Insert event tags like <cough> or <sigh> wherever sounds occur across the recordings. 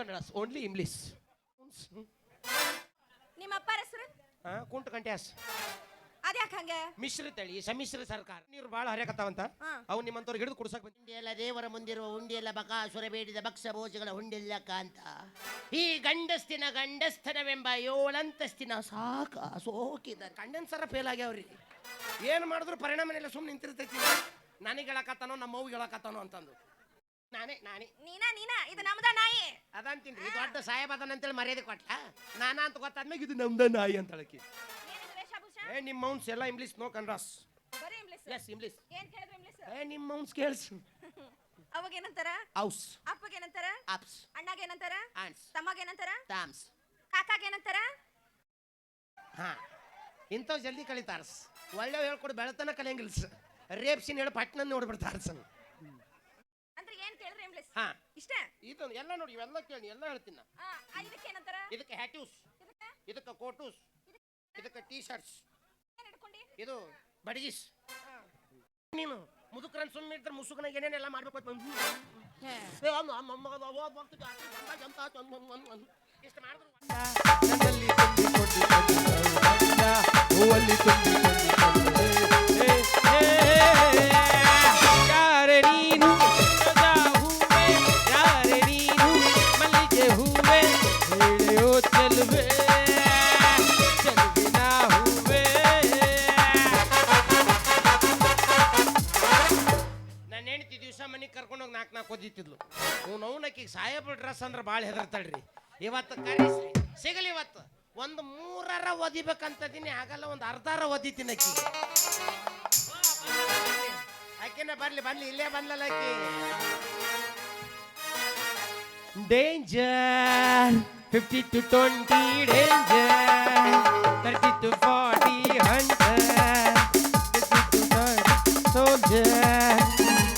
Kannada only English ನಿಮ್ಮ ಅಪ್ಪರ ಹೆಸರು? ಕುಂಟ ಕಂಟ್ಯಾಸ್ ಅದ್ಯಾಕ ಹಂಗ? ಮಿಶ್ರ ತಳಿ ಸಮ್ಮಿಶ್ರ ಸರ್ಕಾರ. ನೀರು ಭಾಳ ಹರಿಯಕತ್ತಾವಂತ. ಅವ್ನು ನಿಮ್ಮಂತವ್ರು ನಿಮ್ಮಂತವ್ರಿಗೆ ಹಿಡಿದು ಕುಡ್ಸಕ್ ಬಂದಿ ಹುಂಡಿಯಲ್ಲ ದೇವರ ಮುಂದಿರುವ ಹುಂಡಿಯಲ್ಲ ಬಕಾಸುರ ಬೇಡಿದ ಭಕ್ಷ ಭೋಜಗಳ ಹುಂಡಿಲ್ಲ ಅಂತ. ಈ ಗಂಡಸ್ತಿನ ಗಂಡಸ್ತನವೆಂಬ ಏಳಂತಸ್ತಿನ ಸಾಕ ಸೋಕಿದ ಕಂಡೆನ್ಸರ ಫೇಲ್ ಆಗ್ಯಾವ್ರಿ. ಏನು ಮಾಡಿದ್ರು ಪರಿಣಾಮನೆಲ್ಲ ಸುಮ್ಮನೆ ನಿಂತಿರ್ತೈತಿ. ನನಗೆ ಹೇಳಕತ್ತಾನೋ ನಮ್ಮ ಅವ್ಗೆ ಹೇಳಕತ್ತಾನೋ ಅಂತಂದು. ನಾನೇ ನಾನೇ. ನೀನ ನೀನ? ಇದು ನಮ್ದ ನಾಯಿ. ಅದಂತೀನಿ ದೊಡ್ಡ ಸಾಹೇಬ್ ಅದನ್ನ ಅಂತೇಳಿ ಮರ್ಯಾದೆ ಕೊಟ್ಟ ನಾನಾ ಅಂತ ಗೊತ್ತಾದ್ಮೇಲೆ ಇದು ನಮ್ದ ನಾಯಿ ಅಂತ ಹೇಳಕ್ಕೆ. ಏನಿದು ವೇಷಭೂಷ? ಏ ನಿಮ್ಮ ಮೌನ್ಸ್ ಎಲ್ಲ ಇಂಗ್ಲೀಷ್ ನೋ ಕನ್ರಾಸ್. ಬರೀ ಇಂಗ್ಲಿಷ್ ಎಸ್ ಇಂಗ್ಲೀಷ್ ಏನ್ ಕೇಳಿದ್ರು ಇಂಗ್ಲಿಷ್ ಏ ನಿಮ್ಮ ಮೌನ್ಸ್ ಕೇಳ್ಸು. <laughs> ಅವಾಗ ಏನಂತಾರ? ಔಸ್ ಅಪ್ಪಗ ಏನಂತಾರ? ಅಪ್ಸ್ ಅಣ್ಣಗೆ ಏನಂತಾರ? ಆಂಟ್ಸ್ ತಮ್ಮಗ ಏನಂತಾರ? ತಾಮ್ಸ್ ಕಾಕಾಗೆ ಏನಂತಾರ? ಹಾ. ಇಂಥವು ಜಲ್ದಿ ಕಲಿತಾರಸ್. ಒಳ್ಳೆ ಹೇಳ್ಕೊಡು ಬೆಳತನ ಕಲಿಯಂಗಿಲ್ಸ್. ರೇಪ್ಸಿನ ಹೇಳಿ ಪಟ್ನ ನೋಡ್ಬಿಡ್ತಾರ ಸರ್ ಅಂದ್ರೆ ಏನ್ ಕೇಳಿದ್ರು ಎಂಬ್ಲೆಸ್ ಹಾ ಇಷ್ಟ ಇದು ಎಲ್ಲ ನೋಡಿ ಇವೆಲ್ಲ ಕೇಳಿ ಎಲ್ಲ ಹೇಳ್ತೀನಿ ನಾ. ಆ, ಆ, ಇದಕ್ಕೆ ಏನಂತಾರ ಇದಕ್ಕೆ ಹ್ಯಾಟ್ಯೂಸ್ ಇದಕ್ಕೆ ಇದಕ್ಕೆ ಕೋಟೂಸ್ ಇದಕ್ಕೆ ಟೀ ಶರ್ಟ್ಸ್ ಏನ್ ಹಿಡ್ಕೊಂಡಿ ಇದು ಬಡಗಿಸ್ ನೀನು ಮುದುಕರನ್ ಸುಮ್ಮನೆ ಇದ್ರೆ ಮುಸುಕನಾಗ ಏನೇನೆಲ್ಲ ಮಾಡ್ಬೇಕು ಅಂತ ಬಂದು. ಏ, ಅಮ್ಮ, ಅಮ್ಮ, ಅಮ್ಮ, ಅದು ಅವ ಬಂತು, ಜಾತ್ರೆ ಬಂದ, ಜಂತ ಆತು, ಅಮ್ಮ, ಅಮ್ಮ, ಅಮ್ಮ, ಅಮ್ಮ. ಇಷ್ಟು ಮಾಡಿದ್ರು ನನ್ನಲ್ಲಿ ತುಂಬಿಕೊಂಡಿದ್ದ ಗಂಡ ಹೂವಲ್ಲಿ ತುಂಬಿಕೊಂಡಿದ್ದೆ ಸಾಹೇಬ್ರ ಡ್ರೆಸ್ ಅಂದ್ರೆ ಭಾಳ ಹೆದರ್ತಾಳ್ರಿ. ಇವತ್ತು ಕರೆಸ್ರಿ. ಸಿಗಲಿ ಇವತ್ತು. ಒಂದು ಮೂರರ ಓದಿಬೇಕಂತದೀನಿ ಆಗಲ್ಲ ಒಂದು ಅರ್ಧಾರ ಓದಿತೀನಿ ಅಕ್ಕಿ ಅಕ್ಕಿನ ಬರ್ಲಿ ಬರ್ಲಿ, ಇಲ್ಲೇ ಬಂದ್ಲಲ್ಲ ಅಕ್ಕಿ danger fifty two twenty danger thirty two forty hundred soldier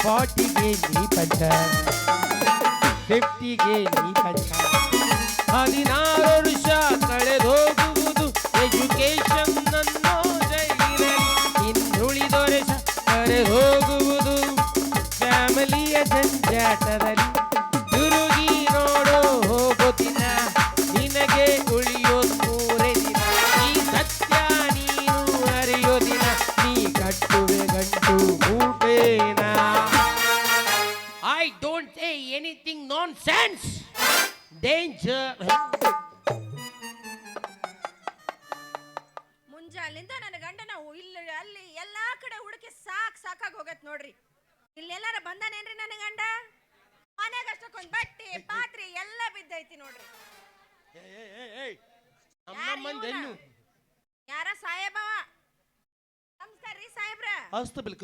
ಫಾರ್ಟಿಗೆ ಜಿ ಪಂಚ ಫಿಫ್ಟಿಗೆ ನೀ ಕಚ್ಚ ಹದಿನಾರು ವರ್ಷ ಕಳೆದೋಗುವುದು ಎಜುಕೇಶನ್ ಅನ್ನೋ ಜೈಲಿನಲ್ಲಿ. ಇನ್ನುಳಿದೊರೆ ಕಳೆದೋಗುವುದು ಫ್ಯಾಮಿಲಿಯ ಜಂಜಾಟದಲ್ಲಿ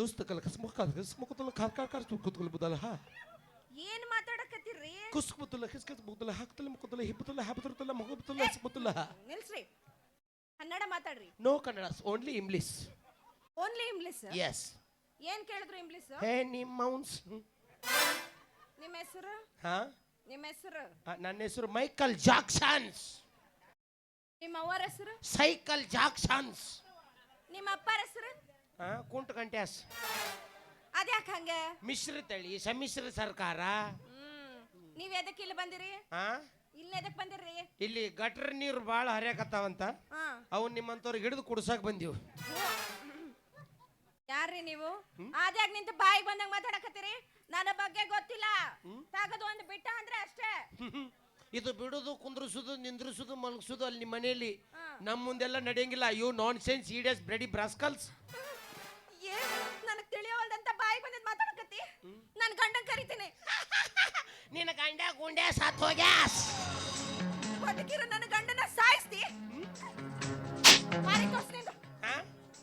ಅಸ್ತಬಲ್ ಕಸ್ಮುಖ ಕಸ್ಮುಕತಲ ಕಾರ್ ಕಾರ್ ಕಾರ್ ಕುತ್ಕಲ್ ಬುದಲ ಹಾ? ಏನ್ ಮಾತಾಡಕತ್ತೀರ್ರಿ ಕಿಸ್ ಕಿಸ್ ಬುದಲ ಹಾಕ್ತಲ ಮುಕತಲ ಹಿಪ್ಪತಲ್ಲ ಹಾಬತಲ ಮಗಬತಲ ಹಸ್ಬತಲ್ಲ ನಿಲ್ಸ್ರಿ. ಕನ್ನಡ ಮಾತಾಡ್ರಿ. No Kannada only English only English yes ಏನ್ ಕೇಳಿದ್ರು ಇಂಗ್ಲಿಷ್ ಹೇ ನಿಮ್ ಮೌನ್ಸ್. ನಿಮ್ಮ ಹೆಸರು? ಹಾ? ನಿಮ್ಮ ಹೆಸರು? ನನ್ನ ಹೆಸರು ಮೈಕಲ್ ಜಾಕ್ಸನ್ಸ್ ನಿಮ್ಮ ಅವರ ಹೆಸರು? ಸೈಕಲ್ ಜಾಕ್ಸನ್ಸ್ ನಿಮ್ಮ ಅಪ್ಪರ ಹೆಸರು? ಕುಂಟ ಕಂಟ್ಯಾಸ್. ಅದ್ಯಾಕೆ ಹಂಗೆ? ಮಿಶ್ರ ತಳಿ ಸಮ್ಮಿಶ್ರ ಸರ್ಕಾರ. ಹ್ಮ್. ನೀವ್ ಎದಕ್ ಇಲ್ಲಿ ಬಂದಿರಿ? ಹಾ ಇಲ್ಲಿ ಎದಕ್ ಬಂದಿರ್ರಿ? ಇಲ್ಲಿ ಗಟ್ರ ನೀರು ಭಾಳ ಹರಿಯಾಕತ್ತಾವಂತ. ಹಾ. ಅವು ನಿಮ್ಮಂತವ್ರಿಗೆ ಹಿಡಿದು ಕುಡ್ಸಕ್ ಬಂದೀವಿ. ಯಾರ್ರಿ ನೀವು? ಆದ್ಯಾಗ ನಿಂತು ಬಾಯಿಗೆ ಬಂದಂಗ ಮಾತಾಡಕತ್ತೀರಿ? ನನ್ನ ಬಗ್ಗೆ ಗೊತ್ತಿಲ್ಲ. ತಗದು ಒಂದು ಬಿಟ್ಟ ಅಂದ್ರೆ ಅಷ್ಟೇ. <laughs> ಇದು ಬಿಡುದು ಕುಂದ್ರಿಸುದು ನಿಂದ್ರಿಸುದು ಮಲಗಿಸುದು ಅಲ್ಲಿ ನಿಮ್ಮ ಮನೆಯಲ್ಲಿ. ನಮ್ಮ ಮುಂದೆಲ್ಲ ನಡೆಯಂಗಿಲ್ಲ. ಯು ನಾನ್ ಸೆನ್ಸ್ ಈಡಿಯಸ್ ಬ್ರೆಡಿ ಬ್ರಾಸ್ಕಲ್ಸ್ ಏನ್ ನನಗ್ ತಿಳಿಯೋಲ್ದಂತ ಬಾಯಿ ಬಂದಿದ್ ಮಾತಾಡಕತ್ತಿ? ನನ್ ಗಂಡನ್ ಕರಿತೀನಿ. ನಿನ್ನ ಗಂಡ ಗುಂಡೆ ಸತ್ ಹೋಗ್ಯಾಸ್. ಬದುಕಿರೋ ನನ್ನ ಗಂಡನ ಸಾಯಿಸ್ತಿ. ಮಾರಿ ತೋರ್ಸ್ತೀನಿ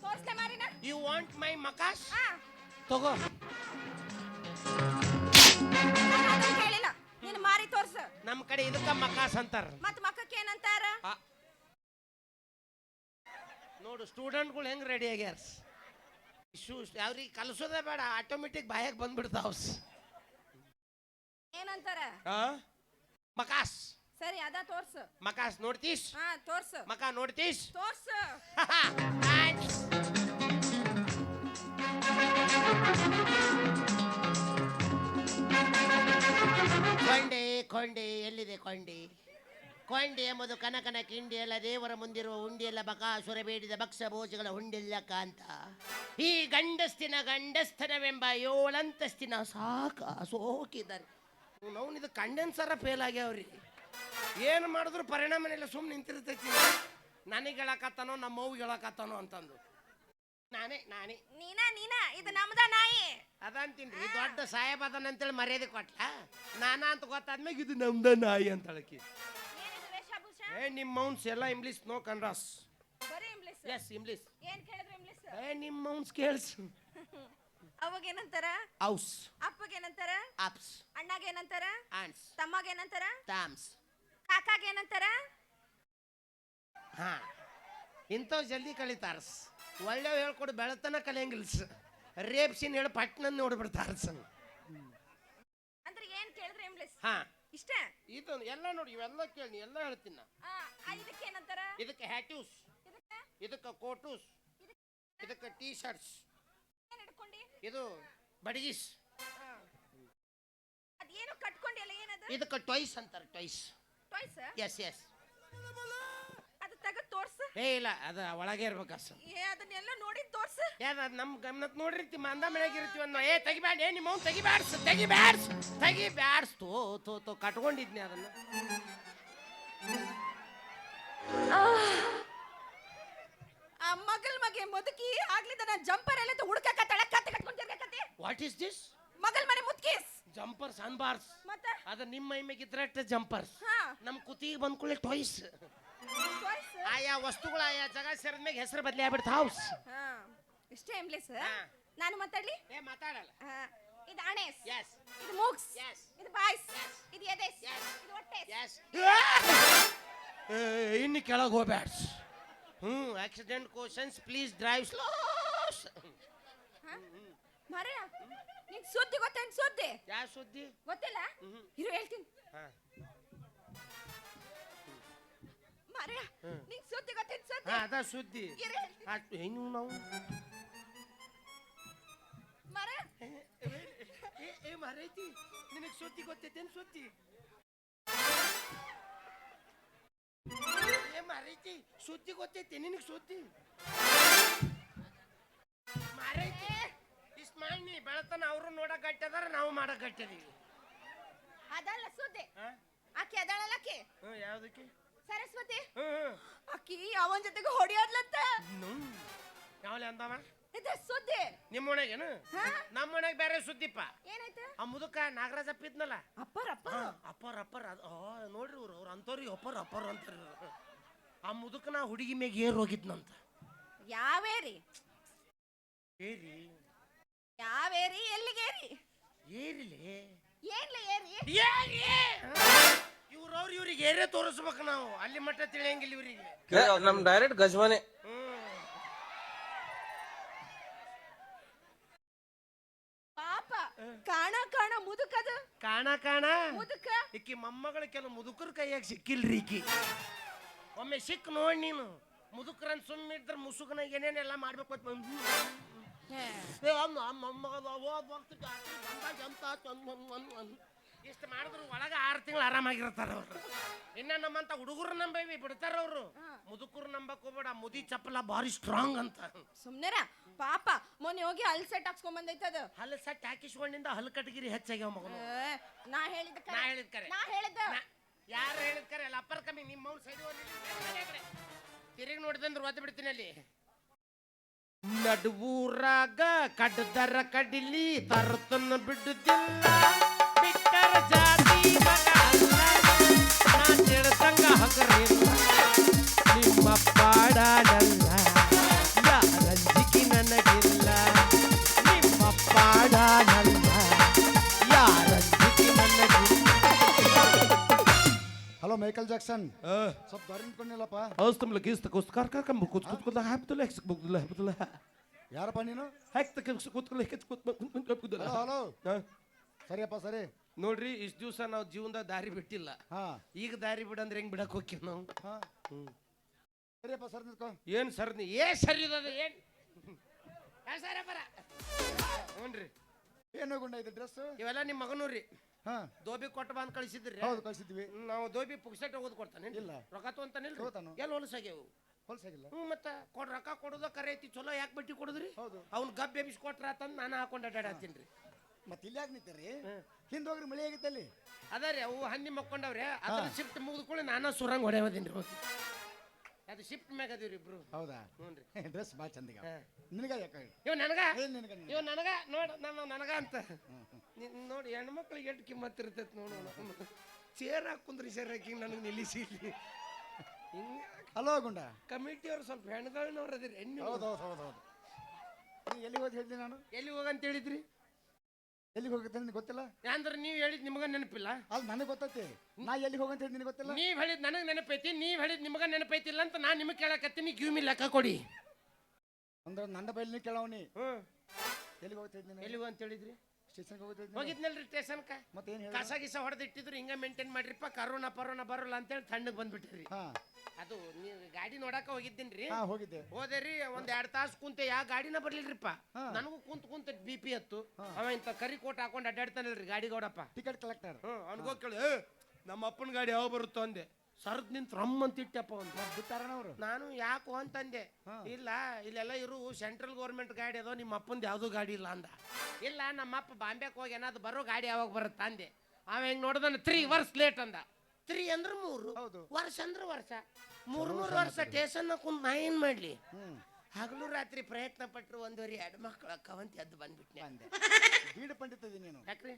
ತೋರ್ಸ್ಲೆ ಮಾರಿನ. ಯು ವಾಂಟ್ ಮೈ ಮಕಾಸ್? ಹಾ ತಗೋ. ನಾನ್ ಅದನ್ನ ಕೇಳಿಲ್ಲ. ನೀನು ಮಾರಿ ತೋರ್ಸು. ನಮ್ಮ ಕಡೆ ಇದಕ್ಕ ಮಕಾಸ್ ಅಂತಾರ. ಮತ್ ಮಕ್ಕಕ್ಕೆ ಏನಂತಾರ. ನೋಡು ಸ್ಟೂಡೆಂಟ್ಗಳು ಹೆಂಗ್ ರೆಡಿ ಆಗ್ಯಾರ ಶೂಸ್ ಅವ್ರಿಗೆ ಕಲಿಸೋದೇ ಬೇಡ ಆಟೋಮೆಟಿಕ್ ಬಾಯಾಗ ಬಂದ್ಬಿಡ್ತಾವ ಏನಂತಾರ? ಮಕಾಸ್. ಸರಿ ಅದ ತೋರ್ಸು. ಮಕಾಸ್ ನೋಡ್ತೀಸ್? ಹಾ ತೋರ್ಸು. ಮಕ ನೋಡ್ತೀಸ್? ತೋರ್ಸು. ಕೊಂಡೆ ಕೊಂಡಿ ಎಲ್ಲಿದೆ ಕೊಂಡಿ? ಕೊಂಡಿ ಎಂಬುದು ಕನಕನ ಕಿಂಡಿಯಲ್ಲ ದೇವರ ಮುಂದಿರುವ ಉಂಡಿಯಲ್ಲ ಬಕಾಸುರ ಬೇಡಿದ ಭಕ್ಷ ಭೋಜಗಳ ಹುಂಡಿಲ್ಲ ಕಾಂತ ಈ ಗಂಡಸ್ತಿನ ಗಂಡಸ್ತನವೆಂಬ ಏಳಂತಸ್ತಿನ ಸಾಕ ಸೋಕಿದ್ದಾರೆ. ನಾವು ಇದು ಕಂಡೆನ್ಸರ ಫೇಲ್ ಆಗ್ಯಾವ್ರಿ. ಏನು ಮಾಡಿದ್ರು ಪರಿಣಾಮನೆಲ್ಲ ಸುಮ್ಮನೆ ನಿಂತಿರ್ತೈತಿ. ನನಗೆ ಹೇಳಕತ್ತಾನೋ ನಮ್ಮ ಅವ್ಗೆ ಹೇಳಕತ್ತಾನೋ ಅಂತಂದು. ನಾನೇ ನಾನೇ. ನೀನ ನೀನ ಇದು ನಮ್ದ ನಾಯಿ. ಅದಂತೀನ್ರಿ ದೊಡ್ಡ ಸಾಹೇಬ್ ಅದನ್ನ ಅಂತೇಳಿ ಮರ್ಯಾದೆ ಕೊಟ್ಲ? ನಾನಾ ಅಂತ ಗೊತ್ತಾದ್ಮೇಲೆ ಇದು ನಮ್ದ ನಾಯಿ ಅಂತ ಹೇಳಕಿ ಏ ನಿಮ್ಮ ಮೌನ್ಸ್ ಎಲ್ಲ ಇಂಗ್ಲಿಷ್ ನೋ ಕನ್ರಾಸ್ ಬರೀ ಇಂಗ್ಲಿಷ್ ಎಸ್ ಇಂಗ್ಲಿಷ್ ಏನ್ ಕೇಳಿದ್ರು ಇಂಗ್ಲಿಷ್ ಏ ನಿಮ್ಮ ಮೌನ್ಸ್ ಕೇಳ್ಸು. <laughs> ಅವಾಗ ಏನಂತಾರ? ಔಸ್ ಅಪ್ಪಗ ಏನಂತಾರ? ಅಪ್ಸ್ ಅಣ್ಣಾಗ ಏನಂತಾರ? ಆನ್ಸ್ ತಮ್ಮಗ ಏನಂತಾರ? ತಾಮ್ಸ್ ಕಾಕಾಗ ಏನಂತಾರ? ಹಾ. ಇಂಥವು ಜಲ್ದಿ ಕಲಿತಾರಸ್. ಒಳ್ಳೆ ಹೇಳ್ಕೊಡು ಬೆಳತನ ಕಲಿಯಂಗಿಲ್ಸ್. ರೇಪ್ಸಿನ ಹೇಳಿ ಪಟ್ನ ನೋಡ್ಬಿಡ್ತಾರಸ್. ಅಂದ್ರೆ ಏನ್ ಕೇಳಿದ್ರು ಇಂಗ್ಲಿಷ್ ಹಾ. ಇಷ್ಟ? ಇದು ಎಲ್ಲ ನೋಡಿ ಇವೆಲ್ಲ ಕೇಳಿ ಎಲ್ಲ ಹೇಳ್ತೀನಿ? ನಾ ಆ, ಆ, ಇದಕ್ಕೆ ಏನಂತಾರ? ಇದಕ್ಕೆ ಹ್ಯಾಟ್ಯೂಸ್. ಇದಕ್ಕೆ? ಇದಕ್ಕೆ ಕೋಟೂಸ್. ಇದಕ್ಕೆ? ಟೀ ಶರ್ಟ್ಸ್ ಏನ್ ಹಿಡ್ಕೊಂಡಿ? ಇದು ಬಡಗಿಸ್ ಅದೇನು ಕಟ್ಕೊಂಡಿಲ್ಲ ಏನದು? ಇದಕ್ಕೆ ಟಾಯ್ಸ್ ಅಂತಾರೆ ಟಾಯ್ಸ್. ಟಾಯ್ಸ್ ಎಸ್ ಎಸ್ ಏ ಇಲ್ಲ ಅದ ಒಳಗೆ ಅಷ್ಟು ಏ ಅದನ್ನೆಲ್ಲ ನೋಡಿ ತೋರ್ಸ. ಅದು ನಮ್ಮ ಗಮನಕ್ಕೆ ನೋಡಿರ್ತಿ ಮಂದ ಮನೆಗೆ ಇರ್ತೀವಿ ಅನ್ನೋ ಏ ತೆಗಿಬ್ಯಾಡ ಏ ನಿಮ್ಮ ತೆಗಿಬ್ಯಾಡ್ಸ್ ತೆಗಿಬ್ಯಾಡ್ಸ್ ತೆಗಿಬ್ಯಾಡ್ಸ್ ತೋ ತೋ ತೋ ಕಟ್ಕೊಂಡಿದ್ನಿ ಅದನ್ನ. ಆ ಮಗಲ್ ಮಗೆ ಮುದುಕಿ ಆಗ್ಲಿದ ನಾನು ಜಂಪರ್ ಎಲ್ಲ ಹುಡುಕಕ ತಳಕ ಕಟ್ಕೊಂಡ್ ವಾಟ್ ಇಸ್ ದಿಸ್ ಮಗಳ ಮನೆ ಮುದ್ಕೀಸ್. ಜಂಪರ್ಸ್ ಅನ್ಬಾರ್ಸ್ ಮತ್ತೆ? ಅದ ನಿಮ್ಮ ಮೈ ಇದ್ರಟ್ಟ ಜಂಪರ್ಸ್ ಹಾ. ನಮ್ಮ ಕುತ್ತಿಗೆ ಬಂದ್ಕೊಳ್ಳಿ ಟಾಯ್ಸ್ ಆಯಾ ವಸ್ತುಗಳ ಆಯಾ ಜಾಗ ಸೇರಿದ ಮ್ಯಾಗ ಹೆಸರು ಬದಲಿ ಆಗ್ಬಿಡ್ತ. ಹೌಸ್ ಹಾ ಇಷ್ಟೇ ಹಾ. ನಾನು ಮಾತಾಡ್ಲಿ? ಏ ಮಾತಾಡಲ್ಲ. ಹಾ. ಇದು ಅಣೆಸ್ ಎಸ್ ಇದು ಮೂಗ್ಸ್. Yes. ಇದು ಬಾಯ್ಸ್. Yes. ಇದು ಎದೆಸ್. ಯಸ್ ಇದು ಹೊಟ್ಟೆ ಎಸ್ ಇನ್ನು ಕೆಳಗೆ ಹೋಗ್ಬ್ಯಾಡ್ಸ್ ಹ್ಞೂ accident cautions please drive slow ಮರ ನಿನ್ ಸುದ್ದಿ ಗೊತ್ತೇನ್ ಸುದ್ದಿ? ಯಾವ ಸುದ್ದಿ? ಗೊತ್ತಿಲ್ಲ. ಇರು ಹೇಳ್ತೀನಿ. ಹಾ. ಮರ ನಿಂಗ್ ಸುದ್ದಿ ಗೊತ್ತೇನ್ ಸುದ್ದಿ ಹಾ ಅದ ಸುದ್ದಿ ಇರು ಅಷ್ಟು ನಾವು ಮರ ಏ, ಏ, ಏ ಮರೈತಿ ನಿನಗೆ ಸುದ್ದಿ ಗೊತ್ತೈತೇನ್ ಸುದ್ದಿ ಏ ಮರೈತಿ ಸುದ್ದಿ ಗೊತ್ತೈತಿ ನಿನಗೆ ಸುದ್ದಿ ಮಾರೈತಿ ಇಷ್ಟು ಮಾಡಿ ಬೆಳತನ ಅವರು ನೋಡಕ್ ಗಟ್ಟದಾರ ನಾವು ಮಾಡಕ್ ಗಟ್ಟದೀವಿ ಅದಲ್ಲ ಸುದ್ದಿ ಅಕ್ಕಿ ಆಕಿ ಅದಳಲ್ಲ ಆಕಿ ಹ್ಞೂ ಯಾವ್ದಕ್ಕೆ ಸರಸ್ವತಿ! ಅಕ್ಕಿ ಅವನ ಜೊತೆಗೆ ಹೊಡಿಯೋದ್ಲತ್ತ ಯಾವಲೆ ಅಂದವ? ಇದ ಸುದ್ದಿ? ನಿಮ್ಮ ಮನೆಗೇನು? ನಮ್ಮ ಮನೆಗೆ ಬೇರೆ ಸುದ್ದಿಪ್ಪ. ಏನಾಯ್ತು? ಆ ಮುದುಕ ನಾಗರಾಜ ಅಪ್ಪಿದ್ನಲ್ಲ ಅಪ್ಪರ್ ಅಪ್ಪ ಅಪ್ಪರ್ ಅಪ್ಪರ್. ಅದು ನೋಡ್ರಿ ಇವ್ರು ಅವ್ರು ಅಂತವ್ರಿ ಅಪ್ಪರ್ ಅಪ್ಪರ್ ಅಂತಾರ. ಆ ಮುದುಕನ ಹುಡುಗಿ ಮೇಗೆ ಏರ್ ಹೋಗಿದ್ನಂತ. ಯಾವೇರಿ? ಏರಿ? ಯಾವೇರಿ? ಎಲ್ಲಿಗೇರಿ? ಏರಿಲಿ? ಏನ್ಲಿ ಏರಿ? ಏರಿ? ಇವ್ರವ್ರು ಇವ್ರಿಗೆ ಏರೇ ತೋರಿಸ್ಬೇಕು ನಾವು ಅಲ್ಲಿ ಮಟ್ಟ ತಿಳಿಯಂಗಿಲ್ಲ ಇವ್ರಿಗೆ ನಮ್ ಡೈರೆಕ್ಟ್ ಗಜವಾನೆ ಹ್ಮ್ ಪಾಪ ಕಾಣ ಕಾಣ ಮುದುಕದ ಕಾಣ ಕಾಣ ಮುದುಕ ಈಕಿ ಮೊಮ್ಮಗಳ ಕೆಲವು ಮುದುಕರ ಕೈಯಾಗ ಸಿಕ್ಕಿಲ್ರಿ ಈಕಿ ಒಮ್ಮೆ ಸಿಕ್ ನೋಡಿ ನೀನು ಮುದುಕರನ್ ಸುಮ್ಮಿದ್ರ ಮುಸುಕನಾಗ ಏನೇನೆಲ್ಲ ಮಾಡ್ಬೇಕು ಅಂತ ಬಂದ್- ಏ ಅಮ್ಮ ಅಮ್ಮ ಮೊಮ್ಮಗದು ಹೋದ್ ಇಷ್ಟು ಮಾಡಿದ್ರು ಒಳಗ ಆರು ತಿಂಗಳು ಆರಾಮಾಗಿರ್ತಾರ ಅವ್ರು. ಇನ್ನ ನಮ್ಮಂತ ಹುಡುಗರು ನಂಬೇವಿ ಬಿಡ್ತಾರ ಅವ್ರು. ಮುದುಕರು ನಂಬಕ್ ಹೋಗ್ಬೇಡ ಮುದಿ ಚಪ್ಪಲ ಭಾರಿ ಸ್ಟ್ರಾಂಗ್ ಅಂತ. ಸುಮ್ನೆರ ಪಾಪ ಮೊನ್ನೆ ಹೋಗಿ ಹಲ್ ಸೆಟ್ ಹಾಕ್ಸ್ಕೊಂಡ್ ಅದು. ಹಲ್ಲು ಸಟ್ ಹಾಕಿಸ್ಕೊಂಡಿಂದ ಹಲ್ಲು ಕಟಗಿರಿ ಹೆಚ್ಚಾಗ್ಯಾವ ಮಗನು. ನಾ ಹೇಳಿದ ನಾ ಹೇಳಿದ್ ಕರೆ. ನಾ ಹೇಳಿದ ಯಾರು ಹೇಳಿದ್ ಕರೆ ಅಲ್ಲ ಅಪ್ಪರ್ ಕಮ್ಮಿ ನಿಮ್ಮ ಅವ್ನ ಸೈಡ್ ತಿರುಗಿ ನೋಡಿದಂದ್ರೆ ಒದ್ದು ಬಿಡ್ತೀನಿ ಅಲ್ಲಿ. ನಡುವೂರಾಗ ಕಡ್ದರ ಕಡಿಲಿ ತರ್ತನ ಬಿಡುದಿಲ್ಲ. ಹಲೋ ಮೈಕಲ್ ಜಾಕ್ಸನ್ ಸ್ವಲ್ಪ ದಾರಿ ನಿಂತ್ಕೊಂಡಿಲ್ಲಪ್ಪ. ಔಸ್ತಂಬ್ಲ ಗೀಸ್ತ ಕೂಸ್ತ ಕಾರ್ ಕಾರ್ ಕಂಬ ಕೂತ್ ಕೂತ್ ಕೂತ್ ಹಾಕ್ತಿಲ್ಲ ಹೆಕ್ಸ್ ಬಗ್ದಿಲ್ಲ ಹಾಕ್ತಿಲ್ಲ ಯಾರಪ್ಪ ನೀನು? ಹೆಕ್ತ ಕೂತ್ಕೊಳ್ಳಿ ಹೆಕ್ಸ್ ಕೂತ್ ಹಲೋ ಹಲೋ ಸರಿಯಪ್ಪ ಸರಿ. ನೋಡ್ರಿ ಇಷ್ಟು ದಿವಸ ನಾವು ಜೀವನದ ದಾರಿ ಬಿಟ್ಟಿಲ್ಲ. ಹಾ. ಈಗ ದಾರಿ ಬಿಡಂದ್ರೆ ಹೆಂಗ್ ಬಿಡಕ್ ಹೋಗ್ತೀವಿ ನಾವು? ಹಾ. ಸರಿಯಪ್ಪ ಸರಿ ನಿಂತ್ಕೋ. ಏನ್ ಸರ್ ನೀ? ಏ ಸರಿ ಇರೋದು ಏನ್? ಸರ ಬರ ಹ್ಞೂನ್ರಿ ಏನು ಗುಂಡ ಇದೆ ಡ್ರೆಸ್ ಇವೆಲ್ಲ ನಿಮ್ಮ ಮಗನೂ ರೀ. ಹಾ. ದೋಬಿ ಕೊಟ್ಟ ಬಂದ್ ಕಳಿಸಿದ್ರಿ. ಹೌದು ಕಳ್ಸಿದ್ವಿ. ನಾವು ದೋಬಿ ಪುಕ್ಸೆಟ್ ಹೋಗೋದು ಕೊಡ್ತಾನೆ ಇಲ್ಲ. ರೊಕ್ಕ ತೊಗೊಂತಾನಿಲ್ಲ ತಗೋತಾನು. ಎಲ್ಲಿ ಹೊಲಸಾಗ್ಯಾವು ಹೊಲ್ಸಾಗಿಲ್ಲ. ಹ್ಞೂ ಮತ್ತೆ ಕೊಡ್ ರೊಕ್ಕ ಕೊಡೋದ ಕರೆ ಐತಿ ಚಲೋ ಯಾಕೆ ಬಟ್ಟಿ ಕೊಡುದ್ರಿ? ಹೌದು. ಅವ್ನು ಗಬ್ಬೆ ಎಬ್ಬಿಸಿ ಕೊಟ್ರ ತಂದು ನಾನು ಹಾಕೊಂಡು ಅಡ್ಡಾಡತ್ತೀನಿ ರೀ. ಮತ್ತೆ ಇಲ್ಲಿ ಯಾಕೆ ನಿಂತೀರಿ ಹಿಂದೆ ಹೋಗ್ರಿ ಮಳೆ ಆಗಿತ್ತು ಅಲ್ಲಿ. ಅದ ರೀ ಅವು ಹನ್ನಿ ಮಕ್ಕೊಂಡವ್ರೆ ಅದ್ರ ಶಿಫ್ಟ್ ಮುಗಿದ್ಕೊಳ್ಳಿ ನಾನು ಸುರಂಗ್ ಹೊಡೆಯೋದಿನ್ರಿ ಹೋಗಿ ಅದು ಶಿಫ್ಟ್ ಮ್ಯಾಗ ಅದೀವ್ರಿ ಇಬ್ರು. ಹೌದಾ? ಹ್ಞೂ ರೀ. ಡ್ರೆಸ್ ಭಾಳ ಚಂದಿಗ ಹಾ. ನಿನಗ ಯಾಕೆ ಇವ್ ನನಗ? ಏನ್ ನಿನಗ ನಿನಗ? ಇವ್ ನನಗ? ನೋಡ ನಾನು ನನಗ ಅಂತ. ನೀನ್ ನೋಡಿ ಹೆಣ್ಮಕ್ಳಿಗೆ ಎಷ್ಟು ಕಿಮ್ಮತ್ ಇರ್ತೈತಿ ನೋಡು ಚೇರ್ ಹಾಕುಂದ್ರಿ ಸರ್ ಹಾಕಿ ನನಗೆ ನಿಲ್ಲಿಸಿ ಹಿಂಗ ಹಲೋ ಗುಂಡ. ಕಮಿಟಿಯವ್ರು ಸ್ವಲ್ಪ ಹೆಣ್ಗಳನ್ನವ್ರು ಅದಿರಿ ಹೆಣ್ಣು. ಹೌದು ಹೌದು ಹೌದು ಹೌದು. ನೀ ಎಲ್ಲಿಗೆ ಹೋದ್ ಹೇಳಿದೆ ನಾನು? ಎಲ್ಲಿ ಹೋಗಂತ ಹೇಳಿದ್ರಿ? ಎಲ್ಲಿಗೆ ಹೋಗುತ್ತೆ ನಿನಗೆ ಗೊತ್ತಿಲ್ಲ? ಅಂದ್ರೆ ನೀವು ಹೇಳಿದ್ ನಿಮಗ ನೆನಪಿಲ್ಲ? ಅಲ್ಲಿ ನನಗೆ ಗೊತ್ತೈತಿ. ನಾ ಎಲ್ಲಿಗೆ ಹೋಗಂತ ಹೇಳಿ ನಿನಗೆ ಗೊತ್ತಿಲ್ಲ? ನೀವ್ ಹೇಳಿದ್ ನನಗೆ ನೆನಪೈತಿ ನೀವ್ ಹೇಳಿದ್ ನಿಮಗ ನೆನಪೈತಿಲ್ಲ ಅಂತ ನಾ ನಿಮಗೆ ಕೇಳಕತ್ತೀನಿ ಗ್ಯೂಮಿ ಲೆಕ್ಕ ಕೊಡಿ. ಅಂದ್ರೆ ನನ್ನ ಬೈಲಿ ಕೇಳವನಿ. ಹ್ಮ್. ಎಲ್ಲಿಗೆ ಹೋಗ್ತಾ ಇದ್ದೀನಿ ಎಲ್ಲಿ ಅಂತ ಹೇಳಿದ್ರಿ? ಸ್ಟೇಷನ್ಗೆ ಹೋಗಿದ್ನಲ್ರಿ ಸ್ಟೇಷನ್ಕ? ಮತ್ತೆ ಏನು ಹೇಳಿ ಕಸ ಗಿಸ ಹೊಡೆದಿಟ್ಟಿದ್ರು ಹಿಂಗ ಮೇಂಟೈನ್ ಮಾಡ್ರಿಪ್ಪ ಕರೋನಾ ಪರೋನಾ ಬರೋಲ್ಲ ಅಂತೇಳಿ ತಣ್ಣಗೆ ಬಂದ್ಬಿಟ್ರಿ ಹಾ. ಅದು ನೀವು ಗಾಡಿ ನೋಡಾಕ ಹೋಗಿದ್ದೀನ್ರಿ? ಹಾ ಹೋಗಿದ್ದೆ. ಹೋದೆ ರೀ ಒಂದ್ ಎರಡ್ ತಾಸು ಕುಂತೆ ಯಾವ ಗಾಡಿನ ಬರ್ಲಿಲ್ರಿಪ್ಪ? ಹಾ. ನನಗೂ ಕುಂತ ಕುಂತ ಬಿ ಪಿ ಹತ್ತು. ಅವ ಇಂತ ಕರಿ ಕೋಟ್ ಹಾಕೊಂಡು ಅಡ್ಡಾಡ್ತಾನಲ್ರಿ ಗಾಡಿ ಗೌಡಪ್ಪ. ಟಿಕೆಟ್ ಕಲೆಕ್ಟರ್ ಹ್ಮ್ ಅವ್ನಿಗೋಗಿ ಕೇಳಿ "ಏ, ನಮ್ಮ ಅಪ್ಪನ ಗಾಡಿ ಯಾವ ಬರುತ್ತೋ ಅಂದೆ. ಸರ್ದ್ ನಿಂತ ರಮ್ ಅಂತ ಇಟ್ಟಪ್ಪ ಒಂದು ಬಿಟ್ಟಾರಣ ಅವರು? ನಾನು ಯಾಕೋ ಅಂತಂದೆ. ಇಲ್ಲ ಇಲ್ಲೆಲ್ಲ ಇರು ಸೆಂಟ್ರಲ್ ಗೌರ್ಮೆಂಟ್ ಗಾಡಿ ಅದೋ ನಿಮ್ಮ ಅಪ್ಪಂದು ಯಾವ್ದು ಗಾಡಿ ಇಲ್ಲ ಅಂದ. ಇಲ್ಲ ನಮ್ಮ ಅಪ್ಪ ಬಾಂಬೆಗೆ ಹೋಗಿ ಏನಾದ್ರು ಬರೋ ಗಾಡಿ ಯಾವಾಗ ಬರುತ್ತೆ ಅಂದೆ. ಅವ ಹೆಂಗ್ ನೋಡ್ದಾನ ತ್ರೀ ವರ್ಷ ಲೇಟ್ ಅಂದ. ತ್ರೀ ಅಂದ್ರೆ ಮೂರು ಹೌದು. ವರ್ಷ ಅಂದ್ರೆ ವರ್ಷ. ಮೂರ್ ಮೂರು ವರ್ಷ ಸ್ಟೇಷನ್ ಕುಂದ್ ನಾ ಏನ್ ಮಾಡ್ಲಿ? ಹಗಲು ರಾತ್ರಿ ಪ್ರಯತ್ನ ಪಟ್ಟರು ಒಂದೂವರೆ ಎರಡು ಮಕ್ಕಳು ಅಕ್ಕವಂತ ಎದ್ದು ಬಂದ್ಬಿಟ್ನೆ. ಅಂದೆ ಬೀಡ ಪಂಡಿತ ನೀನು. ಯಾಕ್ರಿ?